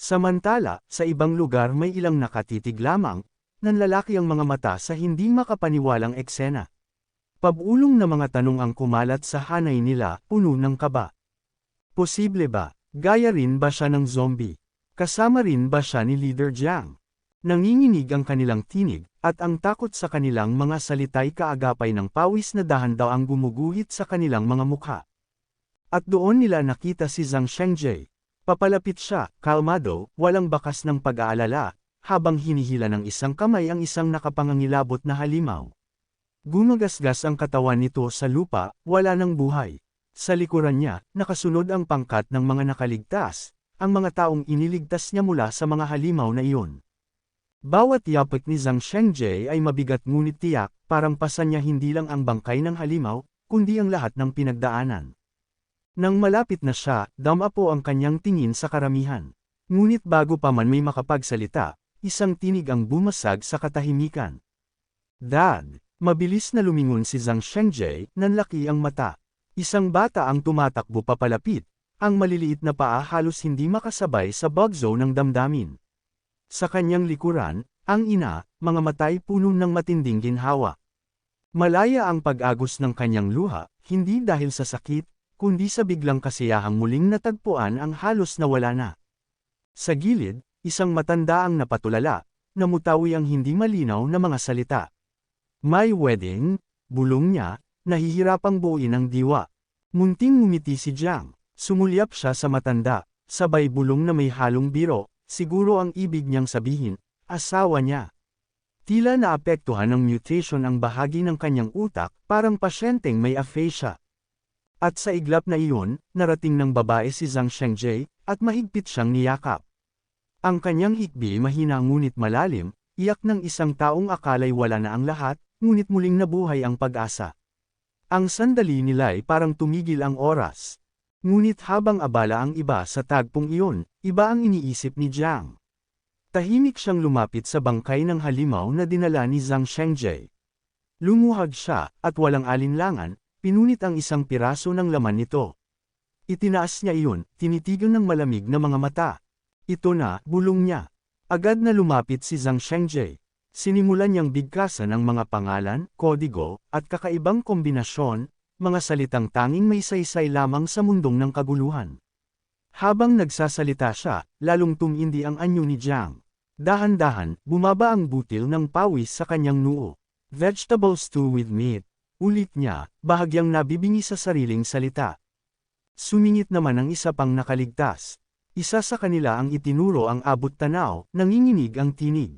Samantala, sa ibang lugar may ilang nakatitig lamang, nanlalaki ang mga mata sa hindi makapaniwalang eksena. Pabulong na mga tanong ang kumalat sa hanay nila, puno ng kaba. Posible ba? Gaya rin ba siya ng zombie? Kasama rin ba siya ni Leader Jiang? Nanginginig ang kanilang tinig, at ang takot sa kanilang mga salita'y kaagapay ng pawis na dahan daw ang gumuguhit sa kanilang mga mukha. At doon nila nakita si Zhang Shengjie. Papalapit siya, kalmado, walang bakas ng pag-aalala, habang hinihila ng isang kamay ang isang nakapangangilabot na halimaw. Gumagasgas ang katawan nito sa lupa, wala ng buhay. Sa likuran niya, nakasunod ang pangkat ng mga nakaligtas, ang mga taong iniligtas niya mula sa mga halimaw na iyon. Bawat yapit ni Zhang Shengjie ay mabigat ngunit tiyak, parang pasan niya hindi lang ang bangkay ng halimaw, kundi ang lahat ng pinagdaanan. Nang malapit na siya, dama po ang kanyang tingin sa karamihan. Ngunit bago pa man may makapagsalita, isang tinig ang bumasag sa katahimikan. Dad, mabilis na lumingon si Zhang Shengjie, nanlaki ang mata. Isang bata ang tumatakbo papalapit, ang maliliit na paa halos hindi makasabay sa bug zone ng damdamin. Sa kanyang likuran, ang ina, mga matay puno ng matinding ginhawa. Malaya ang pag-agos ng kanyang luha, hindi dahil sa sakit, kundi sa biglang kasiyahang muling natagpuan ang halos nawala na. Sa gilid, isang matanda ang napatulala, namutawi ang hindi malinaw na mga salita. May wedding, bulong niya, nahihirapang buuin ang diwa. Munting ngumiti si Jiang, sumulyap siya sa matanda, sabay bulong na may halong biro, Siguro ang ibig niyang sabihin, asawa niya. Tila naapektuhan ng mutation ang bahagi ng kanyang utak, parang pasyenteng may aphasia. At sa iglap na iyon, narating ng babae si Zhang Shengjie, at mahigpit siyang niyakap. Ang kanyang hikbi mahina ngunit malalim, iyak ng isang taong akalay wala na ang lahat, ngunit muling nabuhay ang pag-asa. Ang sandali nila'y parang tumigil ang oras. Ngunit habang abala ang iba sa tagpong iyon, iba ang iniisip ni Jiang. Tahimik siyang lumapit sa bangkay ng halimaw na dinala ni Zhang Shengjie. Lumuhag siya, at walang alinlangan, pinunit ang isang piraso ng laman nito. Itinaas niya iyon, tinitigan ng malamig na mga mata. Ito na, bulong niya. Agad na lumapit si Zhang Shengjie. Sinimulan niyang bigkasan ang mga pangalan, kodigo, at kakaibang kombinasyon, mga salitang tanging may saysay lamang sa mundong ng kaguluhan. Habang nagsasalita siya, lalong tumindi ang anyo ni Jiang. Dahan-dahan, bumaba ang butil ng pawis sa kanyang noo. Vegetable stew with meat. Ulit niya, bahagyang nabibingi sa sariling salita. Sumingit naman ang isa pang nakaligtas. Isa sa kanila ang itinuro ang abot tanaw, nanginginig ang tinig.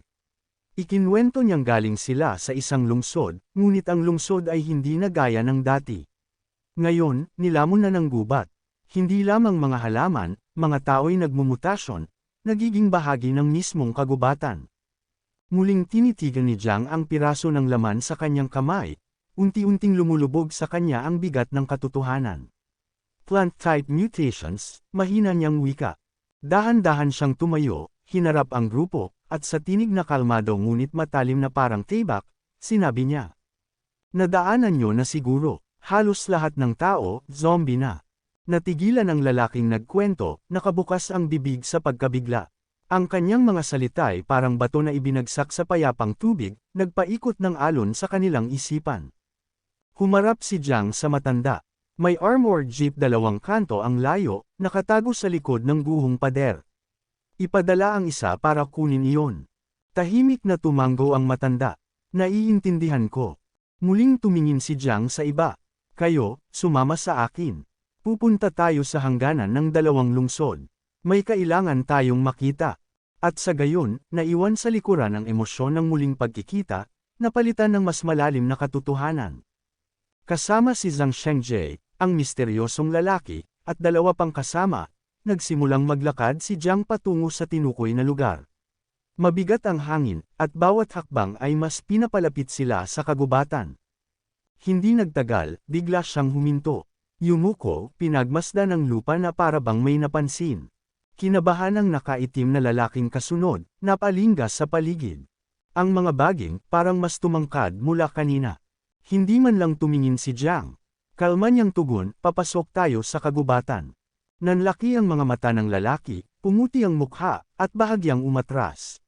Ikinwento niyang galing sila sa isang lungsod, ngunit ang lungsod ay hindi na gaya ng dati. Ngayon, nilamon na ng gubat. Hindi lamang mga halaman, mga tao'y nagmumutasyon, nagiging bahagi ng mismong kagubatan. Muling tinitigan ni Jiang ang piraso ng laman sa kanyang kamay, unti-unting lumulubog sa kanya ang bigat ng katotohanan. Plant-type mutations, mahina niyang wika. Dahan-dahan siyang tumayo, hinarap ang grupo, at sa tinig na kalmado ngunit matalim na parang tibak, sinabi niya. Nadaanan niyo na siguro. Halos lahat ng tao, zombie na. Natigilan ang lalaking nagkwento, nakabukas ang bibig sa pagkabigla. Ang kanyang mga salita ay parang bato na ibinagsak sa payapang tubig, nagpaikot ng alon sa kanilang isipan. Humarap si Jiang sa matanda. May armored jeep dalawang kanto ang layo, nakatago sa likod ng guhong pader. Ipadala ang isa para kunin iyon. Tahimik na tumanggo ang matanda. Naiintindihan ko. Muling tumingin si Jiang sa iba. Kayo, sumama sa akin. Pupunta tayo sa hangganan ng dalawang lungsod. May kailangan tayong makita. At sa gayon, naiwan sa likuran ang emosyon ng muling pagkikita, napalitan ng mas malalim na katotohanan. Kasama si Zhang Shengjie, ang misteryosong lalaki, at dalawa pang kasama, nagsimulang maglakad si Jiang patungo sa tinukoy na lugar. Mabigat ang hangin, at bawat hakbang ay mas pinapalapit sila sa kagubatan. Hindi nagtagal, bigla siyang huminto. Yumuko, pinagmasdan ng lupa na para bang may napansin. Kinabahan ang nakaitim na lalaking kasunod, napalingas sa paligid. Ang mga baging, parang mas tumangkad mula kanina. Hindi man lang tumingin si Jiang. Kalma niyang tugon, papasok tayo sa kagubatan. Nanlaki ang mga mata ng lalaki, pumuti ang mukha, at bahagyang umatras.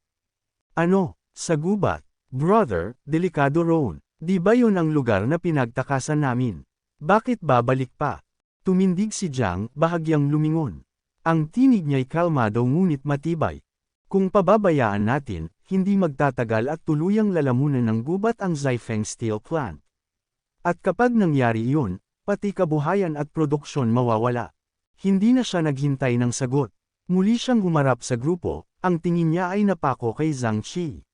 Ano, sa gubat? Brother, delikado roon. Di ba yun ang lugar na pinagtakasan namin? Bakit babalik pa? Tumindig si Jiang, bahagyang lumingon. Ang tinig niya'y kalmado ngunit matibay. Kung pababayaan natin, hindi magtatagal at tuluyang lalamunan ng gubat ang Zaifeng Steel Plant. At kapag nangyari iyon, pati kabuhayan at produksyon mawawala. Hindi na siya naghintay ng sagot. Muli siyang humarap sa grupo, ang tingin niya ay napako kay Zhang Qi.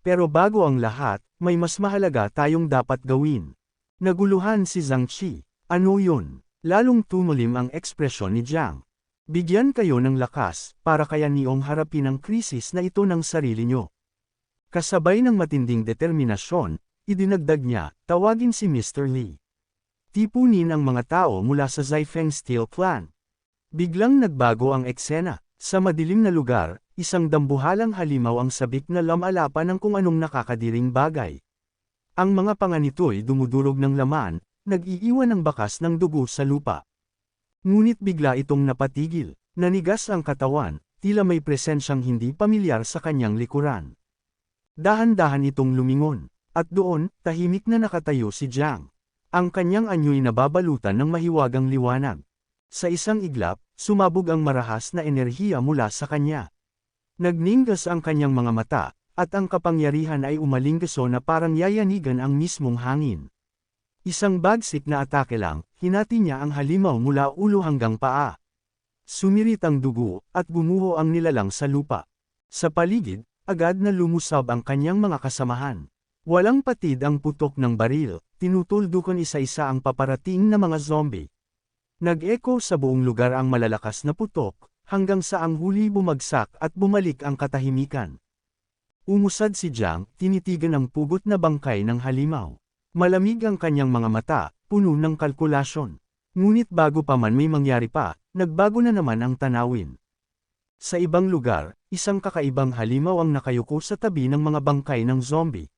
Pero bago ang lahat, may mas mahalaga tayong dapat gawin. Naguluhan si Zhang Qi. Ano yun? Lalong tumulim ang ekspresyon ni Jiang. Bigyan kayo ng lakas, para kaya niyong harapin ang krisis na ito ng sarili nyo. Kasabay ng matinding determinasyon, idinagdag niya, tawagin si Mr. Lee. Tipunin ang mga tao mula sa Zaifeng Steel Plant. Biglang nagbago ang eksena. Sa madilim na lugar, isang dambuhalang halimaw ang sabik na lamalapan ng kung anong nakakadiring bagay. Ang mga panga nito'y dumudurog ng laman, nag-iiwan ng bakas ng dugo sa lupa. Ngunit bigla itong napatigil, nanigas ang katawan, tila may presensyang hindi pamilyar sa kanyang likuran. Dahan-dahan itong lumingon, at doon, tahimik na nakatayo si Jiang. Ang kanyang anyo'y nababalutan ng mahiwagang liwanag. Sa isang iglap, sumabog ang marahas na enerhiya mula sa kanya. Nagningas ang kanyang mga mata, at ang kapangyarihan ay umalinggaso na parang yayanigan ang mismong hangin. Isang bagsik na atake lang, hinati niya ang halimaw mula ulo hanggang paa. Sumirit ang dugo, at gumuho ang nilalang sa lupa. Sa paligid, agad na lumusab ang kanyang mga kasamahan. Walang patid ang putok ng baril, tinutuldukan isa-isa ang paparating na mga zombie. Nag-echo sa buong lugar ang malalakas na putok, hanggang sa ang huli bumagsak at bumalik ang katahimikan. Umusad si Jiang, tinitigan ang pugot na bangkay ng halimaw. Malamig ang kanyang mga mata, puno ng kalkulasyon. Ngunit bago pa man may mangyari pa, nagbago na naman ang tanawin. Sa ibang lugar, isang kakaibang halimaw ang nakayuko sa tabi ng mga bangkay ng zombie.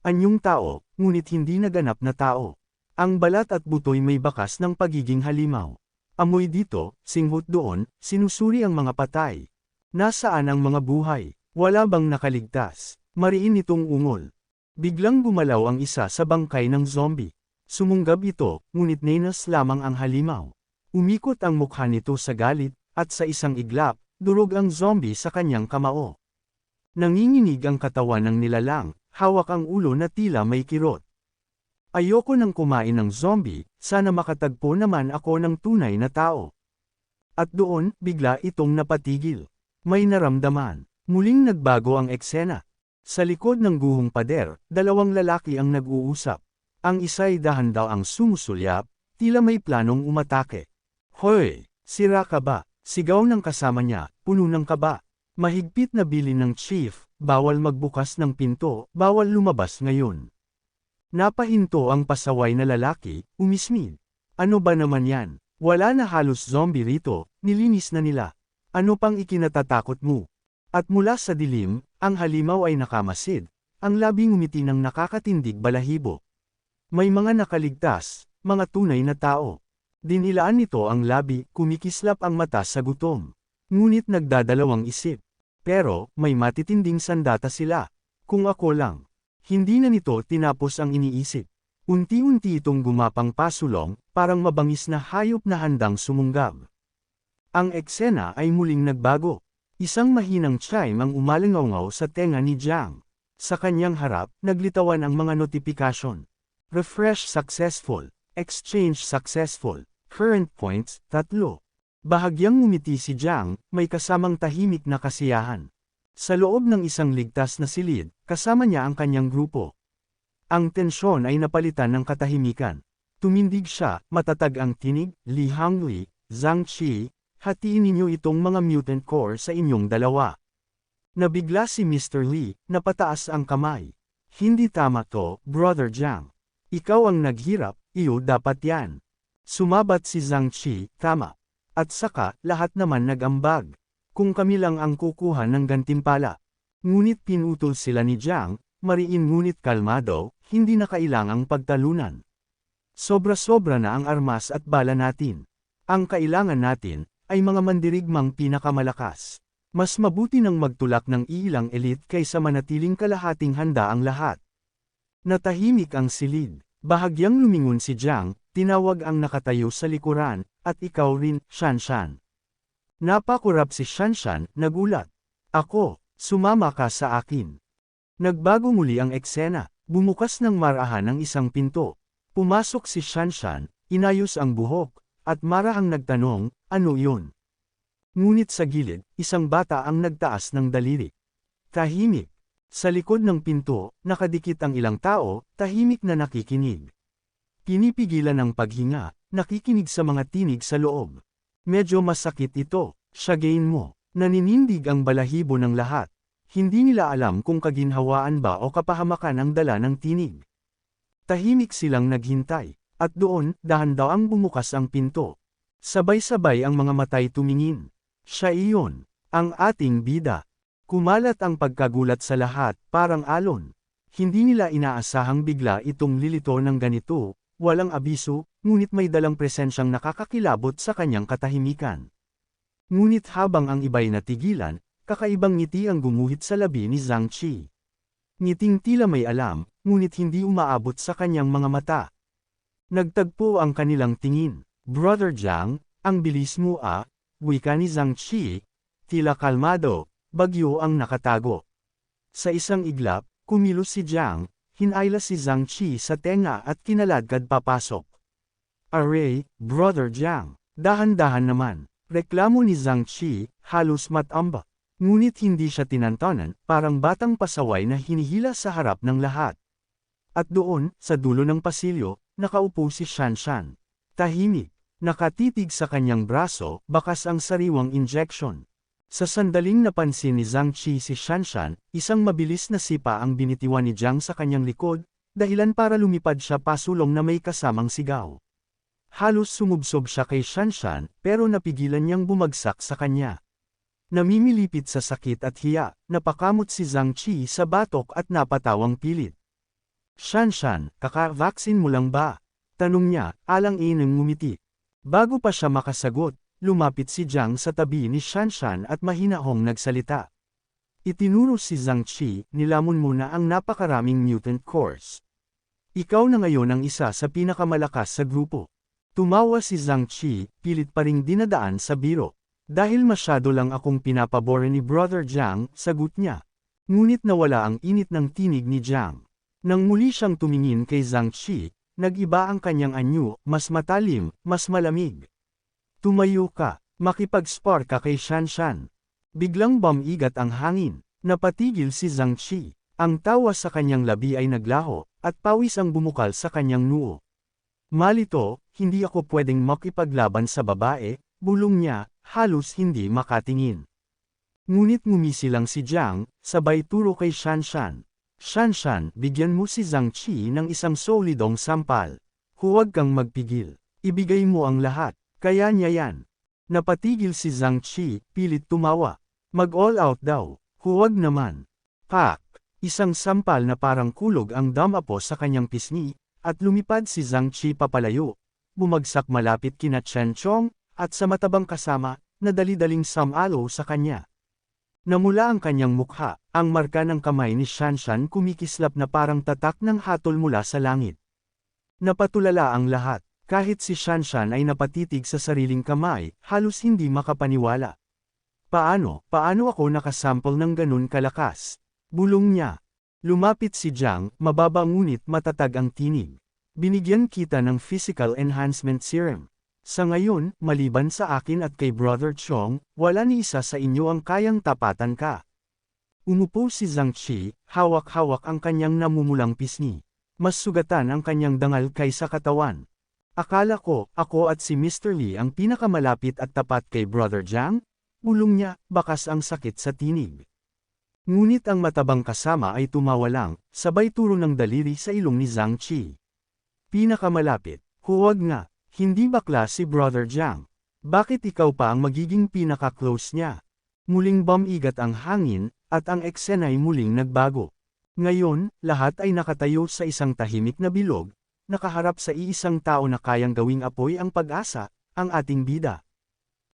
Anyong tao, ngunit hindi naganap na tao. Ang balat at butoy may bakas ng pagiging halimaw. Amoy dito, singhot doon, sinusuri ang mga patay. Nasaan ang mga buhay? Wala bang nakaligtas? Mariin itong ungol. Biglang gumalaw ang isa sa bangkay ng zombie. Sumunggab ito, ngunit nenas lamang ang halimaw. Umikot ang mukha nito sa galit, at sa isang iglap, durog ang zombie sa kanyang kamao. Nanginginig ang katawan ng nilalang, hawak ang ulo na tila may kirot. Ayoko nang kumain ng zombie, sana makatagpo naman ako ng tunay na tao. At doon, bigla itong napatigil. May naramdaman. Muling nagbago ang eksena. Sa likod ng guhong pader, dalawang lalaki ang nag-uusap. Ang isa'y dahan daw ang sumusulyap, tila may planong umatake. Hoy! Sira ka ba? Sigaw ng kasama niya, puno ng kaba. Mahigpit na bilin ng chief, bawal magbukas ng pinto, bawal lumabas ngayon. Napahinto ang pasaway na lalaki, umismid. Ano ba naman yan? Wala na halos zombie rito, nilinis na nila. Ano pang ikinatatakot mo? At mula sa dilim, ang halimaw ay nakamasid, ang labing umiti ng nakakatindig balahibo. May mga nakaligtas, mga tunay na tao. Dinilaan nito ang labi, kumikislap ang mata sa gutom. Ngunit nagdadalawang isip. Pero, may matitinding sandata sila. Kung ako lang. Hindi na nito tinapos ang iniisip. Unti-unti itong gumapang pasulong, parang mabangis na hayop na handang sumunggab. Ang eksena ay muling nagbago. Isang mahinang chime ang umalingaw sa tenga ni Jiang. Sa kanyang harap, naglitawan ang mga notifikasyon. Refresh successful. Exchange successful. Current points, tatlo. Bahagyang ngumiti si Jiang, may kasamang tahimik na kasiyahan. Sa loob ng isang ligtas na silid, kasama niya ang kanyang grupo. Ang tensyon ay napalitan ng katahimikan. Tumindig siya, matatag ang tinig, Li Hangli, Zhang Qi, hatiin ninyo itong mga mutant core sa inyong dalawa. Nabigla si Mr. Lee, napataas ang kamay. Hindi tama to, Brother Jiang. Ikaw ang naghirap, iyo dapat yan. Sumabat si Zhang Qi, tama. At saka, lahat naman nagambag. Kung kami lang ang kukuha ng gantimpala. Ngunit pinutol sila ni Jiang, mariin ngunit kalmado, hindi na kailangang pagtalunan. Sobra-sobra na ang armas at bala natin. Ang kailangan natin, ay mga mandirigmang pinakamalakas. Mas mabuti nang magtulak ng iilang elite kaysa manatiling kalahating handa ang lahat. Natahimik ang silid. Bahagyang lumingon si Jiang, tinawag ang nakatayo sa likuran, at ikaw rin, Shanshan. Napakurap si Shanshan, nagulat. Ako, sumama ka sa akin. Nagbago muli ang eksena, bumukas ng marahan ang isang pinto. Pumasok si Shanshan, inayos ang buhok, at marahang nagtanong, ano yun? Ngunit sa gilid, isang bata ang nagtaas ng daliri. Tahimik. Sa likod ng pinto, nakadikit ang ilang tao, tahimik na nakikinig. Pinipigilan ang paghinga, nakikinig sa mga tinig sa loob. Medyo masakit ito, syagain mo. Naninindig ang balahibo ng lahat. Hindi nila alam kung kaginhawaan ba o kapahamakan ang dala ng tinig. Tahimik silang naghintay, at doon, dahan-daang bumukas ang pinto. Sabay-sabay ang mga matay tumingin. Siya iyon, ang ating bida. Kumalat ang pagkagulat sa lahat, parang alon. Hindi nila inaasahang bigla itong lilito ng ganito, walang abiso, ngunit may dalang presensyang nakakakilabot sa kanyang katahimikan. Ngunit habang ang iba'y natigilan, kakaibang ngiti ang gumuhit sa labi ni Zhang Qi. Ngiting tila may alam, ngunit hindi umaabot sa kanyang mga mata. Nagtagpo ang kanilang tingin. Brother Jiang, ang bilis mo ah, wika ni Zhang Qi, tila kalmado, Bagyo ang nakatago. Sa isang iglap, kumilos si Jiang, hinayla si Zhang Qi sa tenga at kinaladkad papasok. Aray, Brother Jiang, dahan-dahan naman, reklamo ni Zhang Qi, halos matamba. Ngunit hindi siya tinantanan, parang batang pasaway na hinihila sa harap ng lahat. At doon, sa dulo ng pasilyo, nakaupo si Shanshan. Tahimik, nakatitig sa kanyang braso, bakas ang sariwang injection. Sa sandaling napansin ni Zhang Qi si Shanshan, isang mabilis na sipa ang binitiwan ni Jiang sa kanyang likod, dahilan para lumipad siya pasulong na may kasamang sigaw. Halos sumubsob siya kay Shanshan, pero napigilan niyang bumagsak sa kanya. Namimilipit sa sakit at hiya, napakamot si Zhang Qi sa batok at napatawang pilit. Shanshan, kaka-vaccine mo lang ba? Tanong niya, alang-inang ngumiti. Bago pa siya makasagot, lumapit si Jiang sa tabi ni Shanshan at mahinahong nagsalita. Itinuro si Zhang Qi, nilamon mo na ang napakaraming mutant cores. Ikaw na ngayon ang isa sa pinakamalakas sa grupo. Tumawa si Zhang Qi, pilit pa ring dinadaan sa biro. Dahil masyado lang akong pinapabore ni Brother Jiang, sagot niya. Ngunit nawala ang init ng tinig ni Jiang. Nang muli siyang tumingin kay Zhang Qi, nag-iba ang kanyang anyo, mas matalim, mas malamig. Tumayo ka, makipag-spar ka kay Shanshan. Biglang bumigat ang hangin, napatigil si Zhang Qi. Ang tawa sa kanyang labi ay naglaho, at pawis ang bumukal sa kanyang noo. Malito, hindi ako pwedeng makipaglaban sa babae, bulong niya, halos hindi makatingin. Ngunit ngumisi lang si Jiang, sabay turo kay Shanshan. Shanshan, bigyan mo si Zhang Qi ng isang solidong sampal. Huwag kang magpigil. Ibigay mo ang lahat. Kaya niya yan. Napatigil si Zhang Qi, pilit tumawa. Mag-all out daw. Huwag naman. Pak! Isang sampal na parang kulog ang damapo sa kanyang pisngi, at lumipad si Zhang Qi papalayo. Bumagsak malapit kina Chen Chong, at sa matabang kasama, nadali-daling samalo sa kanya. Namula ang kanyang mukha, ang marka ng kamay ni Shanshan kumikislap na parang tatak ng hatol mula sa langit. Napatulala ang lahat. Kahit si Shanshan ay napatitig sa sariling kamay, halos hindi makapaniwala. Paano, paano ako nakasample ng ganun kalakas? Bulong niya. Lumapit si Jiang, mababa ngunit matatag ang tinig. Binigyan kita ng physical enhancement serum. Sa ngayon, maliban sa akin at kay Brother Chong, wala ni isa sa inyo ang kayang tapatan ka. Umupo si Zhang Qi, hawak-hawak ang kanyang namumulang pisngi. Mas sugatan ang kanyang dangal kaysa katawan. Akala ko, ako at si Mr. Lee ang pinakamalapit at tapat kay Brother Jiang? Bulong niya, bakas ang sakit sa tinig. Ngunit ang matabang kasama ay tumawa lang, sabay turo ng daliri sa ilong ni Zhang Qi. Pinakamalapit, huwag nga, hindi bakla si Brother Jiang. Bakit ikaw pa ang magiging pinaka-close niya? Muling bumigat ang hangin, at ang eksena ay muling nagbago. Ngayon, lahat ay nakatayo sa isang tahimik na bilog, nakaharap sa iisang tao na kayang gawing apoy ang pag-asa, ang ating bida.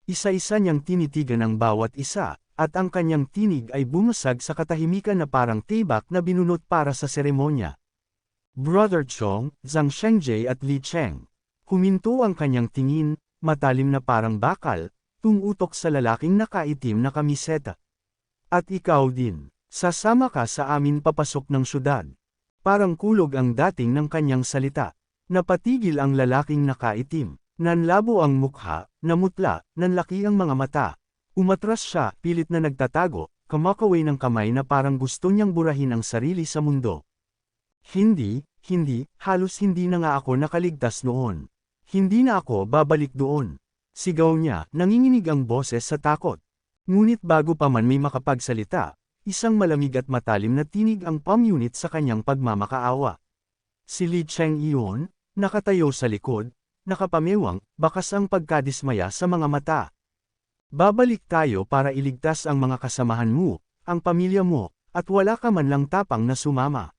Isa-isa niyang tinitigan ang bawat isa, at ang kanyang tinig ay bumasag sa katahimikan na parang tibak na binunot para sa seremonya. Brother Chong, Zhang Shengjie at Li Cheng. Huminto ang kanyang tingin, matalim na parang bakal, tumutok sa lalaking nakaitim na kamiseta. At ikaw din, sasama ka sa amin papasok ng syudad. Parang kulog ang dating ng kanyang salita. Napatigil ang lalaking nakaitim. Nanlabo ang mukha, namutla, nanlaki ang mga mata. Umatras siya, pilit na nagtatago, kamakaway ng kamay na parang gusto niyang burahin ang sarili sa mundo. Hindi, hindi, halos hindi na nga ako nakaligtas noon. Hindi na ako babalik doon. Sigaw niya, nanginginig ang boses sa takot. Ngunit bago pa man may makapagsalita, isang malamig at matalim na tinig ang pamunit sa kanyang pagmamakaawa. Si Li Cheng iyon, nakatayo sa likod, nakapamewang, bakas ang pagkadismaya sa mga mata. Babalik tayo para iligtas ang mga kasamahan mo, ang pamilya mo, at wala ka man lang tapang na sumama.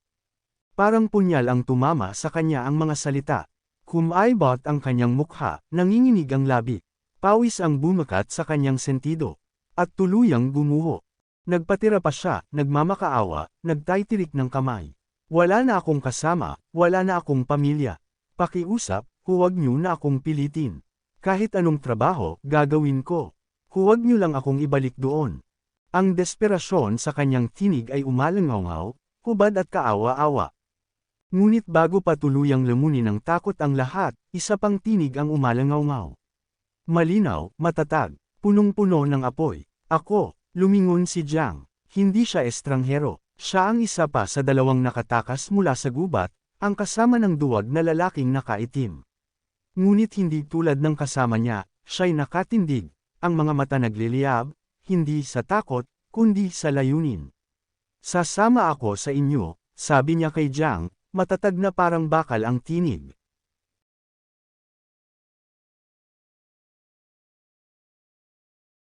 Parang punyal ang tumama sa kanya ang mga salita. Kumaibot ang kanyang mukha, nanginginig ang labi. Pawis ang bumakat sa kanyang sentido. At tuluyang gumuho. Nagpatira pa siya, nagmamakaawa, nagtaytirik ng kamay. Wala na akong kasama, wala na akong pamilya. Pakiusap, huwag niyo na akong pilitin. Kahit anong trabaho, gagawin ko. Huwag niyo lang akong ibalik doon. Ang desperasyon sa kanyang tinig ay umalangaw hubad at kaawa-awa. Ngunit bago pa tuluyang lamunin ng takot ang lahat, isa pang tinig ang umalangaw Malinaw, matatag, punong-puno ng apoy. Ako, lumingon si Jiang. Hindi siya estranghero. Siya ang isa pa sa dalawang nakatakas mula sa gubat, ang kasama ng duwag na lalaking nakaitim. Ngunit hindi tulad ng kasama niya, siya'y nakatindig, ang mga mata nagliliyab, hindi sa takot, kundi sa layunin. Sasama ako sa inyo, sabi niya kay Jiang, matatag na parang bakal ang tinig.